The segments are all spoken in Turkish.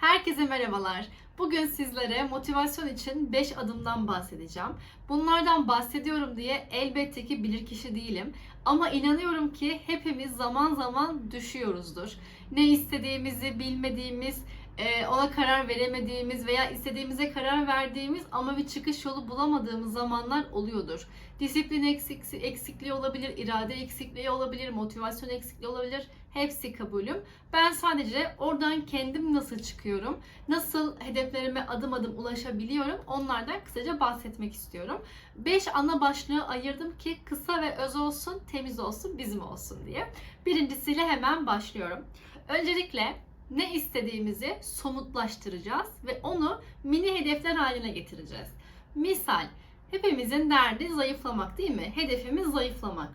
Herkese merhabalar. Bugün sizlere motivasyon için 5 adımdan bahsedeceğim. Bunlardan bahsediyorum diye elbette ki bilirkişi değilim. Ama inanıyorum ki hepimiz zaman zaman düşüyoruzdur. Ne istediğimizi bilmediğimiz, e, ona karar veremediğimiz veya istediğimize karar verdiğimiz ama bir çıkış yolu bulamadığımız zamanlar oluyordur. Disiplin eksik, eksikliği olabilir, irade eksikliği olabilir, motivasyon eksikliği olabilir. Hepsi kabulüm. Ben sadece oradan kendim nasıl çıkıyorum, nasıl hedeflerime adım adım ulaşabiliyorum onlardan kısaca bahsetmek istiyorum. 5 ana başlığı ayırdım ki kısa ve öz olsun, temiz olsun, bizim olsun diye. Birincisiyle hemen başlıyorum. Öncelikle ne istediğimizi somutlaştıracağız ve onu mini hedefler haline getireceğiz. Misal, hepimizin derdi zayıflamak değil mi? Hedefimiz zayıflamak.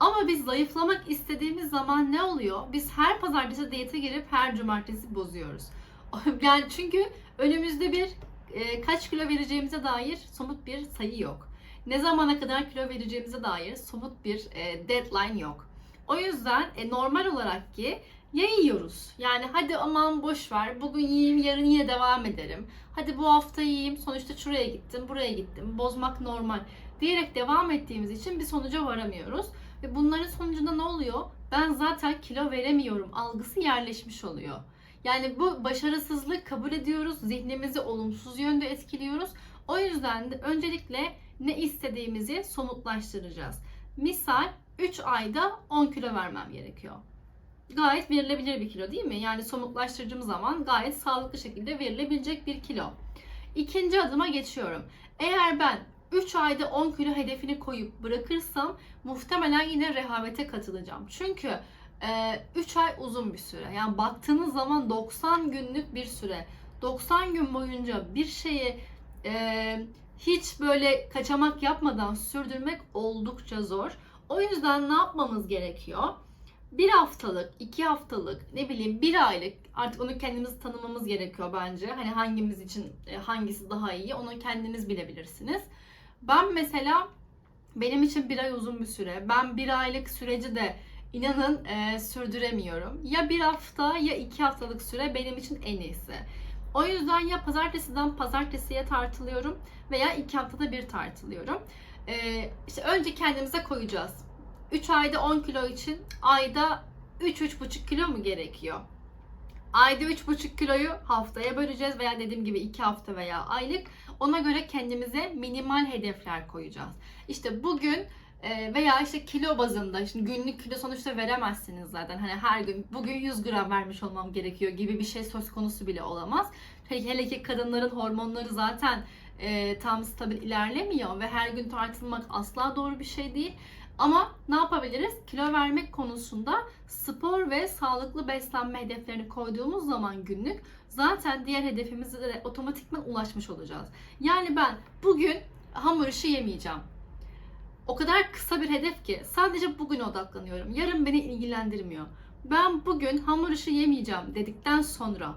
Ama biz zayıflamak istediğimiz zaman ne oluyor? Biz her pazartesi diyete girip her cumartesi bozuyoruz. Yani çünkü önümüzde bir e, kaç kilo vereceğimize dair somut bir sayı yok. Ne zamana kadar kilo vereceğimize dair somut bir e, deadline yok. O yüzden e, normal olarak ki ya yiyoruz. Yani hadi aman boş ver. Bugün yiyeyim, yarın yine devam ederim. Hadi bu hafta yiyeyim. Sonuçta şuraya gittim, buraya gittim. Bozmak normal diyerek devam ettiğimiz için bir sonuca varamıyoruz. Ve bunların sonucunda ne oluyor? Ben zaten kilo veremiyorum algısı yerleşmiş oluyor. Yani bu başarısızlık kabul ediyoruz. Zihnimizi olumsuz yönde etkiliyoruz. O yüzden de öncelikle ne istediğimizi somutlaştıracağız. Misal 3 ayda 10 kilo vermem gerekiyor. Gayet verilebilir bir kilo değil mi? Yani somutlaştırdığım zaman gayet sağlıklı şekilde verilebilecek bir kilo. İkinci adıma geçiyorum. Eğer ben 3 ayda 10 kilo hedefini koyup bırakırsam muhtemelen yine rehavete katılacağım. Çünkü 3 ay uzun bir süre. Yani baktığınız zaman 90 günlük bir süre. 90 gün boyunca bir şeyi e, hiç böyle kaçamak yapmadan sürdürmek oldukça zor. O yüzden ne yapmamız gerekiyor? Bir haftalık, iki haftalık, ne bileyim bir aylık artık onu kendimiz tanımamız gerekiyor bence. Hani hangimiz için e, hangisi daha iyi onu kendiniz bilebilirsiniz. Ben mesela benim için bir ay uzun bir süre. Ben bir aylık süreci de inanın e, sürdüremiyorum. Ya bir hafta ya iki haftalık süre benim için en iyisi. O yüzden ya pazartesiden pazartesiye tartılıyorum veya iki haftada bir tartılıyorum. E, işte önce kendimize koyacağız. 3 ayda 10 kilo için ayda 3-3,5 kilo mu gerekiyor? Ayda 3,5 kiloyu haftaya böleceğiz veya dediğim gibi 2 hafta veya aylık. Ona göre kendimize minimal hedefler koyacağız. İşte bugün e, veya işte kilo bazında şimdi günlük kilo sonuçta veremezsiniz zaten. Hani her gün bugün 100 gram vermiş olmam gerekiyor gibi bir şey söz konusu bile olamaz. Hele ki kadınların hormonları zaten e, tam stabil ilerlemiyor ve her gün tartılmak asla doğru bir şey değil. Ama ne yapabiliriz? Kilo vermek konusunda spor ve sağlıklı beslenme hedeflerini koyduğumuz zaman günlük zaten diğer hedefimize de otomatikman ulaşmış olacağız. Yani ben bugün hamur işi yemeyeceğim. O kadar kısa bir hedef ki sadece bugün odaklanıyorum. Yarın beni ilgilendirmiyor. Ben bugün hamur işi yemeyeceğim dedikten sonra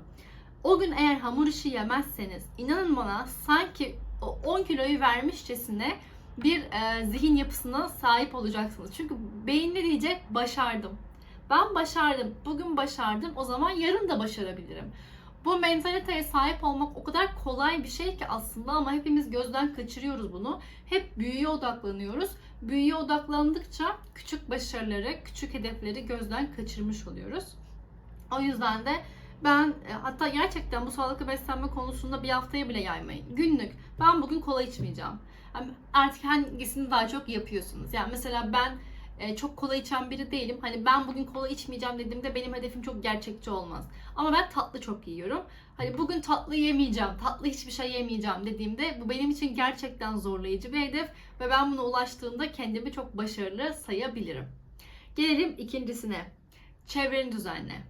o gün eğer hamur işi yemezseniz inanın bana sanki o 10 kiloyu vermişçesine bir e, zihin yapısına sahip olacaksınız. Çünkü beyin ne diyecek? Başardım. Ben başardım. Bugün başardım. O zaman yarın da başarabilirim. Bu mentaliteye sahip olmak o kadar kolay bir şey ki aslında ama hepimiz gözden kaçırıyoruz bunu. Hep büyüye odaklanıyoruz. Büyüye odaklandıkça küçük başarıları, küçük hedefleri gözden kaçırmış oluyoruz. O yüzden de ben e, hatta gerçekten bu sağlıklı beslenme konusunda bir haftaya bile yaymayın. Günlük ben bugün kola içmeyeceğim. Artık hangisini daha çok yapıyorsunuz. Yani mesela ben e, çok kola içen biri değilim. Hani ben bugün kola içmeyeceğim dediğimde benim hedefim çok gerçekçi olmaz. Ama ben tatlı çok yiyorum. Hani bugün tatlı yemeyeceğim, tatlı hiçbir şey yemeyeceğim dediğimde bu benim için gerçekten zorlayıcı bir hedef ve ben buna ulaştığımda kendimi çok başarılı sayabilirim. Gelelim ikincisine. Çevreni düzenle.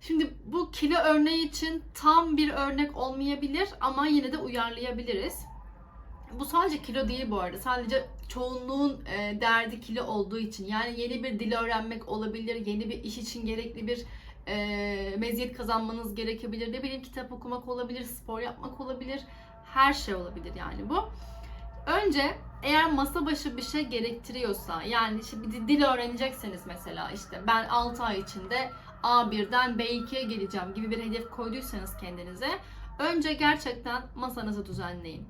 Şimdi bu kilo örneği için tam bir örnek olmayabilir ama yine de uyarlayabiliriz. Bu sadece kilo değil bu arada. Sadece çoğunluğun e, derdi kilo olduğu için. Yani yeni bir dil öğrenmek olabilir, yeni bir iş için gerekli bir e, meziyet kazanmanız gerekebilir. Ne bileyim kitap okumak olabilir, spor yapmak olabilir. Her şey olabilir yani bu. Önce eğer masa başı bir şey gerektiriyorsa yani işte bir dil öğrenecekseniz mesela işte ben 6 ay içinde A1'den B2'ye geleceğim gibi bir hedef koyduysanız kendinize önce gerçekten masanızı düzenleyin.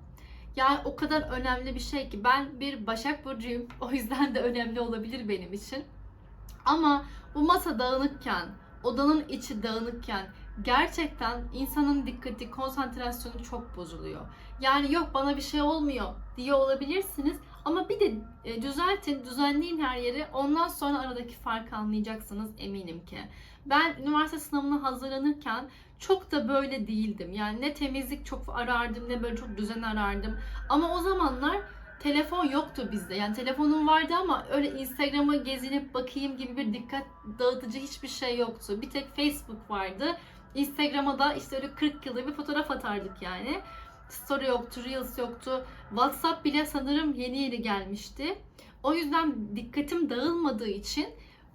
Yani o kadar önemli bir şey ki ben bir Başak Burcu'yum. O yüzden de önemli olabilir benim için. Ama bu masa dağınıkken, odanın içi dağınıkken gerçekten insanın dikkati, konsantrasyonu çok bozuluyor. Yani yok bana bir şey olmuyor diye olabilirsiniz ama bir de e, düzeltin, düzenleyin her yeri. Ondan sonra aradaki farkı anlayacaksınız eminim ki. Ben üniversite sınavına hazırlanırken çok da böyle değildim. Yani ne temizlik çok arardım ne böyle çok düzen arardım. Ama o zamanlar telefon yoktu bizde. Yani telefonum vardı ama öyle Instagram'a gezinip bakayım gibi bir dikkat dağıtıcı hiçbir şey yoktu. Bir tek Facebook vardı. Instagram'a da işte öyle 40 yılda bir fotoğraf atardık yani. Story yoktu, Reels yoktu. WhatsApp bile sanırım yeni yeni gelmişti. O yüzden dikkatim dağılmadığı için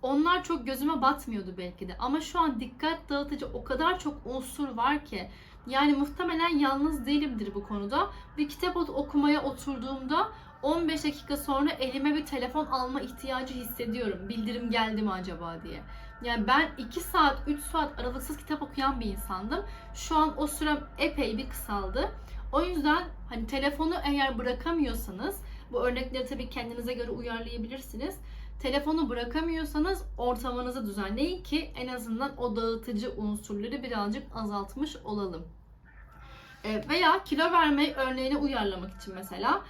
onlar çok gözüme batmıyordu belki de. Ama şu an dikkat dağıtıcı o kadar çok unsur var ki. Yani muhtemelen yalnız değilimdir bu konuda. Bir kitap okumaya oturduğumda 15 dakika sonra elime bir telefon alma ihtiyacı hissediyorum. Bildirim geldi mi acaba diye. Yani ben 2 saat, 3 saat aralıksız kitap okuyan bir insandım. Şu an o sürem epey bir kısaldı. O yüzden hani telefonu eğer bırakamıyorsanız bu örnekleri tabii kendinize göre uyarlayabilirsiniz. Telefonu bırakamıyorsanız ortamınızı düzenleyin ki en azından o dağıtıcı unsurları birazcık azaltmış olalım. E, veya kilo verme örneğini uyarlamak için mesela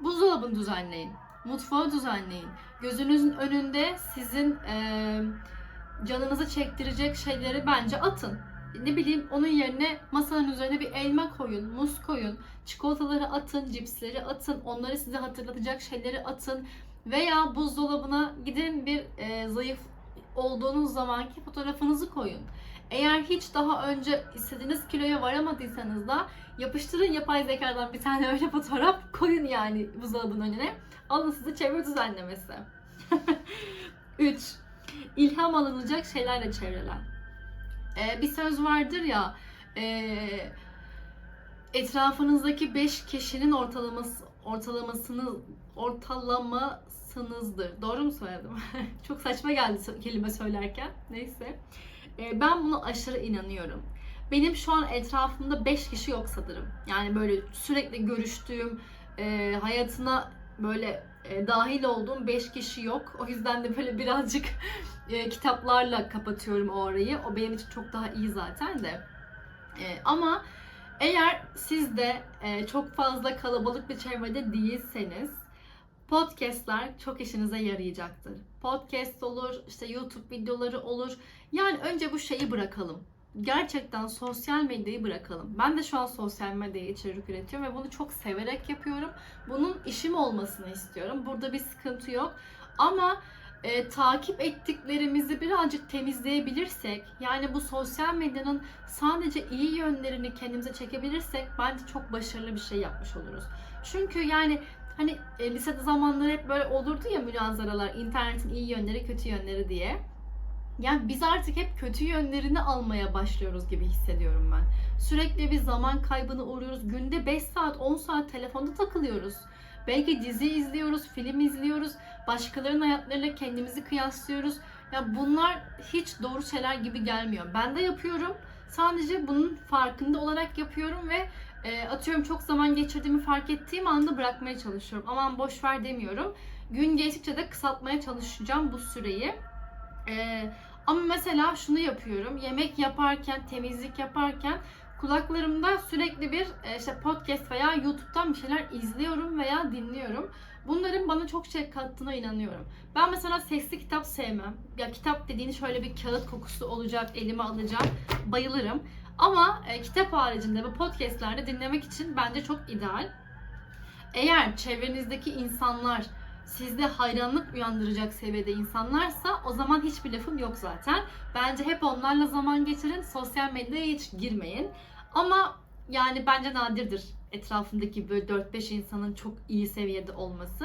buzdolabını düzenleyin. Mutfağı düzenleyin. Gözünüzün önünde sizin e, canınızı çektirecek şeyleri bence atın. Ne bileyim onun yerine masanın üzerine bir elma koyun, muz koyun, çikolataları atın, cipsleri atın, onları size hatırlatacak şeyleri atın. Veya buzdolabına gidin bir e, zayıf olduğunuz zamanki fotoğrafınızı koyun. Eğer hiç daha önce istediğiniz kiloya varamadıysanız da yapıştırın yapay zekadan bir tane öyle fotoğraf koyun yani buzdolabının önüne. Alın size çevre düzenlemesi. 3. İlham alınacak şeylerle çevrelen. Ee, bir söz vardır ya e, etrafınızdaki 5 kişinin ortalaması ortalamasını ortalamasınızdır. Doğru mu söyledim? Çok saçma geldi kelime söylerken. Neyse. Ee, ben buna aşırı inanıyorum. Benim şu an etrafımda 5 kişi yok sanırım. Yani böyle sürekli görüştüğüm, e, hayatına böyle e, dahil olduğum 5 kişi yok. O yüzden de böyle birazcık e, kitaplarla kapatıyorum o arayı. O benim için çok daha iyi zaten de. E, ama eğer siz de e, çok fazla kalabalık bir çevrede değilseniz podcastlar çok işinize yarayacaktır. Podcast olur, işte YouTube videoları olur. Yani önce bu şeyi bırakalım. Gerçekten sosyal medyayı bırakalım. Ben de şu an sosyal medyaya içerik üretiyorum ve bunu çok severek yapıyorum. Bunun işim olmasını istiyorum. Burada bir sıkıntı yok. Ama e, takip ettiklerimizi birazcık temizleyebilirsek, yani bu sosyal medyanın sadece iyi yönlerini kendimize çekebilirsek bence çok başarılı bir şey yapmış oluruz. Çünkü yani hani e, lisede zamanları hep böyle olurdu ya münazaralar, internetin iyi yönleri, kötü yönleri diye. Yani biz artık hep kötü yönlerini almaya başlıyoruz gibi hissediyorum ben. Sürekli bir zaman kaybına uğruyoruz. Günde 5 saat, 10 saat telefonda takılıyoruz. Belki dizi izliyoruz, film izliyoruz. Başkalarının hayatlarıyla kendimizi kıyaslıyoruz. Ya bunlar hiç doğru şeyler gibi gelmiyor. Ben de yapıyorum. Sadece bunun farkında olarak yapıyorum ve e, atıyorum çok zaman geçirdiğimi fark ettiğim anda bırakmaya çalışıyorum. Aman boş ver demiyorum. Gün geçtikçe de kısaltmaya çalışacağım bu süreyi. E, ama mesela şunu yapıyorum. Yemek yaparken, temizlik yaparken kulaklarımda sürekli bir e, işte podcast veya YouTube'dan bir şeyler izliyorum veya dinliyorum. Bunların bana çok şey kattığına inanıyorum. Ben mesela sesli kitap sevmem. Ya kitap dediğini şöyle bir kağıt kokusu olacak, elime alacağım. Bayılırım. Ama e, kitap haricinde bu podcastlerde dinlemek için bence çok ideal. Eğer çevrenizdeki insanlar sizde hayranlık uyandıracak seviyede insanlarsa o zaman hiçbir lafım yok zaten. Bence hep onlarla zaman geçirin. Sosyal medyaya hiç girmeyin. Ama yani bence nadirdir etrafındaki böyle 4-5 insanın çok iyi seviyede olması.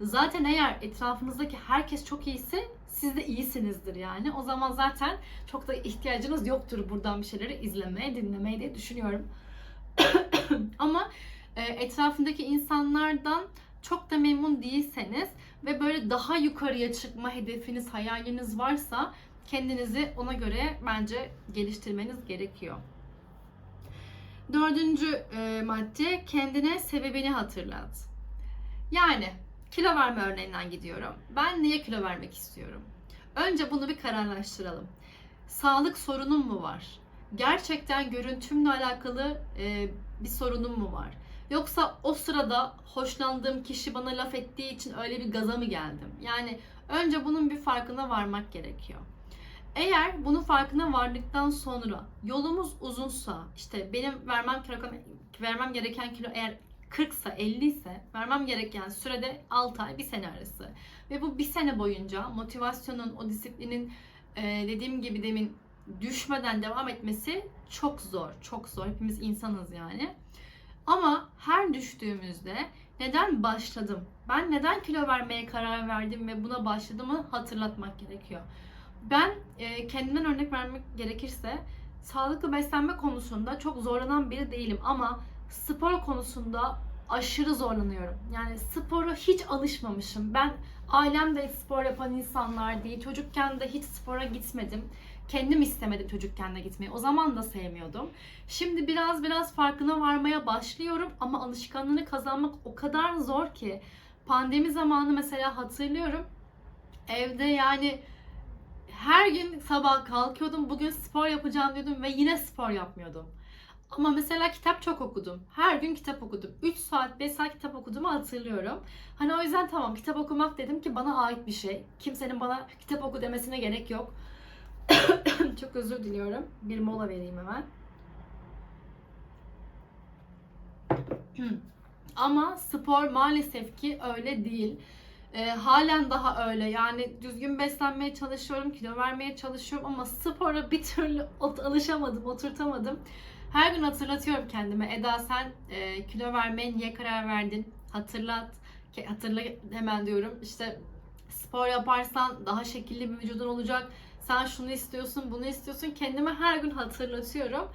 Zaten eğer etrafınızdaki herkes çok iyiyse siz de iyisinizdir yani. O zaman zaten çok da ihtiyacınız yoktur buradan bir şeyleri izlemeye, dinlemeye diye düşünüyorum. Ama e, etrafındaki insanlardan çok da memnun değilseniz ve böyle daha yukarıya çıkma hedefiniz, hayaliniz varsa kendinizi ona göre bence geliştirmeniz gerekiyor. Dördüncü e, madde kendine sebebini hatırlat. Yani kilo verme örneğinden gidiyorum. Ben niye kilo vermek istiyorum? Önce bunu bir kararlaştıralım. Sağlık sorunum mu var? Gerçekten görüntümle alakalı e, bir sorunum mu var? Yoksa o sırada hoşlandığım kişi bana laf ettiği için öyle bir gaza mı geldim? Yani önce bunun bir farkına varmak gerekiyor. Eğer bunun farkına vardıktan sonra yolumuz uzunsa işte benim vermem vermem gereken kilo eğer 40 ise 50 ise vermem gereken sürede 6 ay 1 sene arası. Ve bu 1 sene boyunca motivasyonun, o disiplinin e, dediğim gibi demin düşmeden devam etmesi çok zor. Çok zor. Hepimiz insanız yani. Ama her düştüğümüzde neden başladım? Ben neden kilo vermeye karar verdim ve buna başladığımı hatırlatmak gerekiyor. Ben e, kendimden örnek vermek gerekirse sağlıklı beslenme konusunda çok zorlanan biri değilim ama spor konusunda aşırı zorlanıyorum. Yani spora hiç alışmamışım. Ben ailem de spor yapan insanlar değil. Çocukken de hiç spora gitmedim. Kendim istemedim çocukken de gitmeyi. O zaman da sevmiyordum. Şimdi biraz biraz farkına varmaya başlıyorum ama alışkanlığını kazanmak o kadar zor ki. Pandemi zamanı mesela hatırlıyorum. Evde yani her gün sabah kalkıyordum. Bugün spor yapacağım diyordum ve yine spor yapmıyordum. Ama mesela kitap çok okudum. Her gün kitap okudum. 3 saat, 5 saat kitap okuduğumu hatırlıyorum. Hani o yüzden tamam kitap okumak dedim ki bana ait bir şey. Kimsenin bana kitap oku demesine gerek yok. çok özür diliyorum. Bir mola vereyim hemen. Ama spor maalesef ki öyle değil. E, halen daha öyle. Yani düzgün beslenmeye çalışıyorum, kilo vermeye çalışıyorum ama spora bir türlü alışamadım, oturtamadım. Her gün hatırlatıyorum kendime. Eda sen e, kilo vermeye niye karar verdin? Hatırlat. Hatırla hemen diyorum. İşte spor yaparsan daha şekilli bir vücudun olacak. Sen şunu istiyorsun, bunu istiyorsun. Kendime her gün hatırlatıyorum.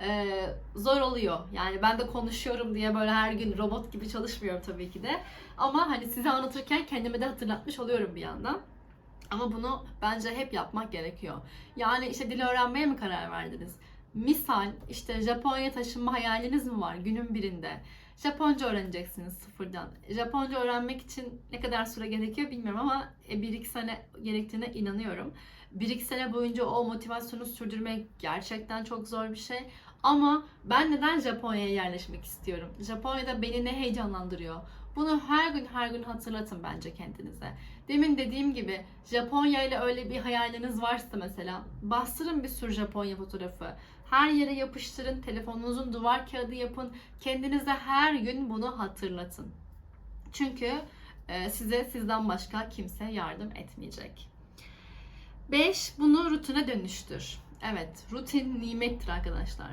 Ee, zor oluyor. Yani ben de konuşuyorum diye böyle her gün robot gibi çalışmıyorum tabii ki de. Ama hani size anlatırken kendime de hatırlatmış oluyorum bir yandan. Ama bunu bence hep yapmak gerekiyor. Yani işte dil öğrenmeye mi karar verdiniz? Misal işte Japonya taşınma hayaliniz mi var günün birinde? Japonca öğreneceksiniz sıfırdan. Japonca öğrenmek için ne kadar süre gerekiyor bilmiyorum ama 1-2 sene gerektiğine inanıyorum. 1-2 sene boyunca o motivasyonu sürdürmek gerçekten çok zor bir şey. Ama ben neden Japonya'ya yerleşmek istiyorum? Japonya'da beni ne heyecanlandırıyor? Bunu her gün her gün hatırlatın bence kendinize. Demin dediğim gibi Japonya ile öyle bir hayaliniz varsa mesela bastırın bir sürü Japonya fotoğrafı. Her yere yapıştırın, telefonunuzun duvar kağıdı yapın. Kendinize her gün bunu hatırlatın. Çünkü e, size sizden başka kimse yardım etmeyecek. 5. Bunu rutine dönüştür. Evet, rutin nimettir arkadaşlar.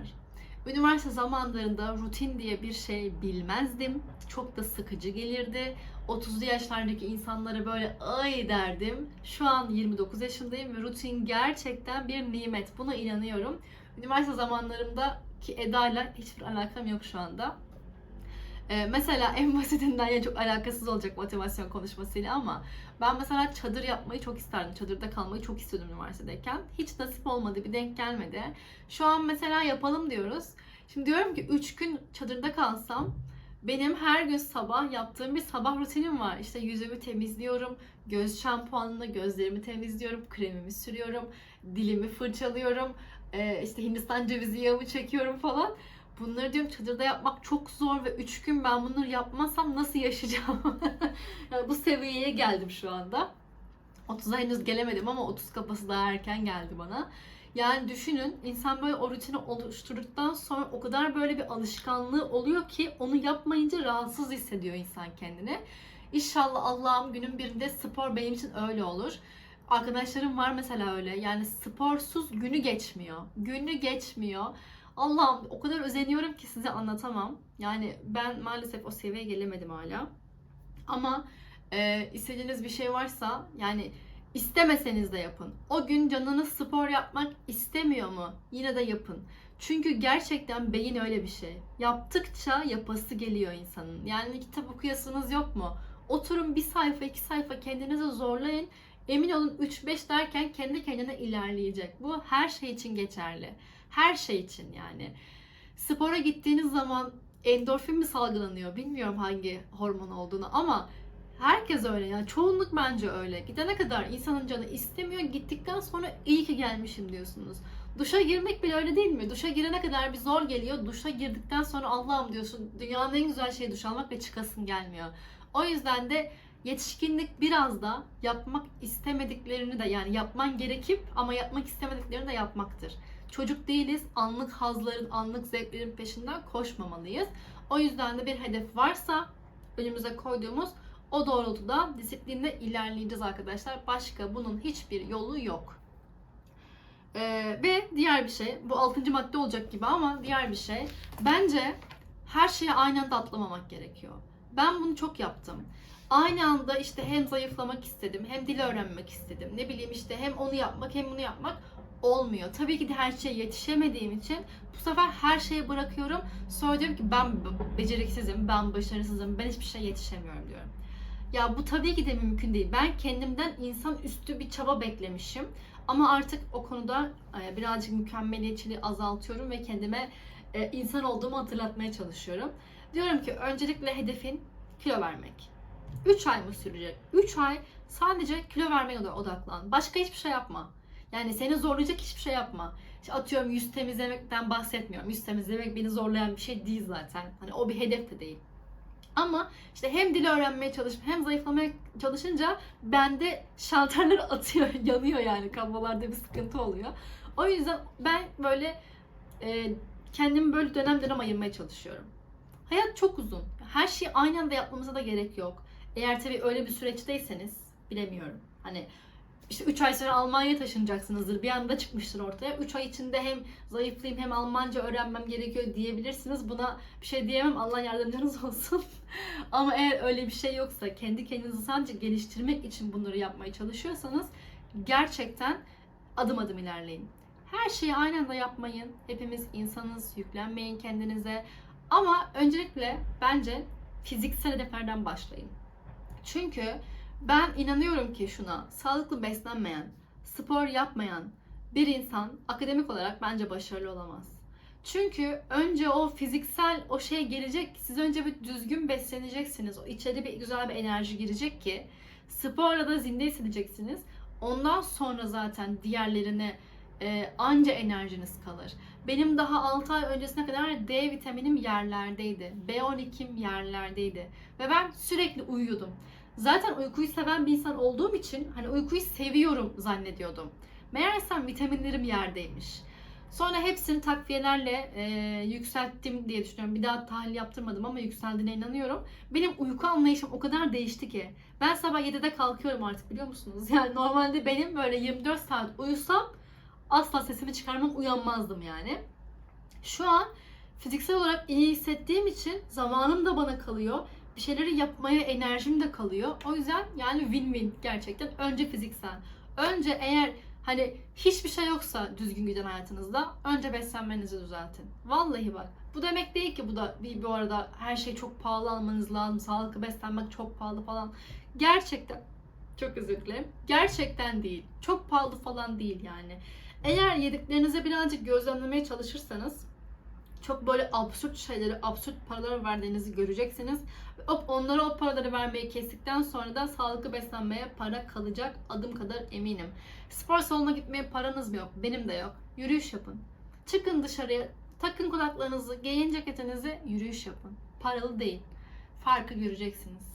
Üniversite zamanlarında rutin diye bir şey bilmezdim. Çok da sıkıcı gelirdi. 30'lu yaşlardaki insanlara böyle ay derdim. Şu an 29 yaşındayım ve rutin gerçekten bir nimet. Buna inanıyorum. Üniversite zamanlarımda ki Eda'yla hiçbir alakam yok şu anda. Ee, mesela en basitinden ya çok alakasız olacak motivasyon konuşmasıyla ama ben mesela çadır yapmayı çok isterdim. Çadırda kalmayı çok istiyordum üniversitedeyken. Hiç nasip olmadı, bir denk gelmedi. Şu an mesela yapalım diyoruz. Şimdi diyorum ki 3 gün çadırda kalsam benim her gün sabah yaptığım bir sabah rutinim var. İşte yüzümü temizliyorum, göz şampuanını, gözlerimi temizliyorum, kremimi sürüyorum, dilimi fırçalıyorum, ee, işte Hindistan cevizi yağımı çekiyorum falan. Bunları diyorum çadırda yapmak çok zor ve 3 gün ben bunları yapmazsam nasıl yaşayacağım? yani bu seviyeye geldim şu anda. 30'a henüz gelemedim ama 30 kafası daha erken geldi bana. Yani düşünün insan böyle o rutini oluşturduktan sonra o kadar böyle bir alışkanlığı oluyor ki onu yapmayınca rahatsız hissediyor insan kendini. İnşallah Allah'ım günün birinde spor benim için öyle olur. Arkadaşlarım var mesela öyle. Yani sporsuz günü geçmiyor. Günü geçmiyor. Allah'ım o kadar özeniyorum ki size anlatamam. Yani ben maalesef o seviyeye gelemedim hala. Ama e, istediğiniz bir şey varsa yani istemeseniz de yapın. O gün canınız spor yapmak istemiyor mu? Yine de yapın. Çünkü gerçekten beyin öyle bir şey. Yaptıkça yapası geliyor insanın. Yani kitap okuyasınız yok mu? Oturun bir sayfa iki sayfa kendinizi zorlayın. Emin olun 3-5 derken kendi kendine ilerleyecek. Bu her şey için geçerli. Her şey için yani. Spora gittiğiniz zaman endorfin mi salgılanıyor bilmiyorum hangi hormon olduğunu ama herkes öyle yani çoğunluk bence öyle. Gidene kadar insanın canı istemiyor gittikten sonra iyi ki gelmişim diyorsunuz. Duşa girmek bile öyle değil mi? Duşa girene kadar bir zor geliyor. Duşa girdikten sonra Allah'ım diyorsun dünyanın en güzel şeyi duş almak ve çıkasın gelmiyor. O yüzden de yetişkinlik biraz da yapmak istemediklerini de yani yapman gerekip ama yapmak istemediklerini de yapmaktır. Çocuk değiliz. Anlık hazların, anlık zevklerin peşinden koşmamalıyız. O yüzden de bir hedef varsa önümüze koyduğumuz o doğrultuda disiplinle ilerleyeceğiz arkadaşlar. Başka bunun hiçbir yolu yok. Ee, ve diğer bir şey, bu altıncı madde olacak gibi ama diğer bir şey. Bence her şeye aynı anda atlamamak gerekiyor. Ben bunu çok yaptım. Aynı anda işte hem zayıflamak istedim, hem dil öğrenmek istedim. Ne bileyim işte hem onu yapmak hem bunu yapmak olmuyor. Tabii ki de her şeye yetişemediğim için bu sefer her şeyi bırakıyorum. Sonra diyorum ki ben beceriksizim, ben başarısızım, ben hiçbir şeye yetişemiyorum diyorum. Ya bu tabii ki de mümkün değil. Ben kendimden insan üstü bir çaba beklemişim. Ama artık o konuda e, birazcık mükemmeliyetçiliği azaltıyorum ve kendime e, insan olduğumu hatırlatmaya çalışıyorum. Diyorum ki öncelikle hedefin kilo vermek. 3 ay mı sürecek? 3 ay sadece kilo vermeye odaklan. Başka hiçbir şey yapma. Yani seni zorlayacak hiçbir şey yapma. İşte atıyorum yüz temizlemekten bahsetmiyorum. Yüz temizlemek beni zorlayan bir şey değil zaten. Hani o bir hedef de değil. Ama işte hem dil öğrenmeye çalışıp hem zayıflamaya çalışınca bende şalterler atıyor, yanıyor yani kablolarda bir sıkıntı oluyor. O yüzden ben böyle e, kendimi böyle dönem dönem ayırmaya çalışıyorum. Hayat çok uzun. Her şeyi aynı anda yapmamıza da gerek yok. Eğer tabii öyle bir süreçteyseniz bilemiyorum. Hani işte 3 ay sonra Almanya'ya taşınacaksınızdır. Bir anda çıkmıştır ortaya. 3 ay içinde hem zayıflayayım hem Almanca öğrenmem gerekiyor diyebilirsiniz. Buna bir şey diyemem. Allah yardımcınız olsun. Ama eğer öyle bir şey yoksa kendi kendinizi sadece geliştirmek için bunları yapmaya çalışıyorsanız gerçekten adım adım ilerleyin. Her şeyi aynı anda yapmayın. Hepimiz insanız. Yüklenmeyin kendinize. Ama öncelikle bence fiziksel hedeflerden başlayın. Çünkü ben inanıyorum ki şuna, sağlıklı beslenmeyen, spor yapmayan bir insan akademik olarak bence başarılı olamaz. Çünkü önce o fiziksel o şey gelecek, siz önce bir düzgün besleneceksiniz. O içeri bir güzel bir enerji girecek ki sporla da zinde hissedeceksiniz. Ondan sonra zaten diğerlerine e, anca enerjiniz kalır. Benim daha 6 ay öncesine kadar D vitaminim yerlerdeydi. B12'm yerlerdeydi. Ve ben sürekli uyuyordum. Zaten uykuyu seven bir insan olduğum için hani uykuyu seviyorum zannediyordum. Meğersem vitaminlerim yerdeymiş. Sonra hepsini takviyelerle e, yükselttim diye düşünüyorum. Bir daha tahlil yaptırmadım ama yükseldiğine inanıyorum. Benim uyku anlayışım o kadar değişti ki. Ben sabah 7'de kalkıyorum artık biliyor musunuz? Yani normalde benim böyle 24 saat uyusam asla sesimi çıkarmam uyanmazdım yani. Şu an fiziksel olarak iyi hissettiğim için zamanım da bana kalıyor. Bir şeyleri yapmaya enerjim de kalıyor. O yüzden yani win-win gerçekten. Önce fiziksel. Önce eğer hani hiçbir şey yoksa düzgün giden hayatınızda önce beslenmenizi düzeltin. Vallahi bak. Bu demek değil ki bu da bir bu arada her şey çok pahalı almanız lazım. Sağlıklı beslenmek çok pahalı falan. Gerçekten çok özür dilerim. Gerçekten değil. Çok pahalı falan değil yani. Eğer yediklerinize birazcık gözlemlemeye çalışırsanız çok böyle absürt şeyleri, absürt paralar verdiğinizi göreceksiniz. Hop onlara o paraları vermeyi kestikten sonra da sağlıklı beslenmeye para kalacak adım kadar eminim. Spor salonuna gitmeye paranız mı yok? Benim de yok. Yürüyüş yapın. Çıkın dışarıya, takın kulaklarınızı, giyin ceketinizi, yürüyüş yapın. Paralı değil. Farkı göreceksiniz.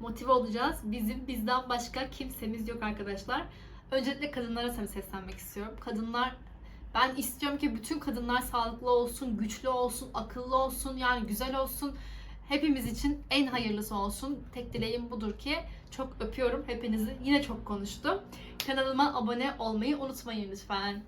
Motive olacağız. Bizim bizden başka kimsemiz yok arkadaşlar. Öncelikle kadınlara seslenmek istiyorum. Kadınlar ben istiyorum ki bütün kadınlar sağlıklı olsun, güçlü olsun, akıllı olsun, yani güzel olsun. Hepimiz için en hayırlısı olsun. Tek dileğim budur ki çok öpüyorum hepinizi. Yine çok konuştum. Kanalıma abone olmayı unutmayın lütfen.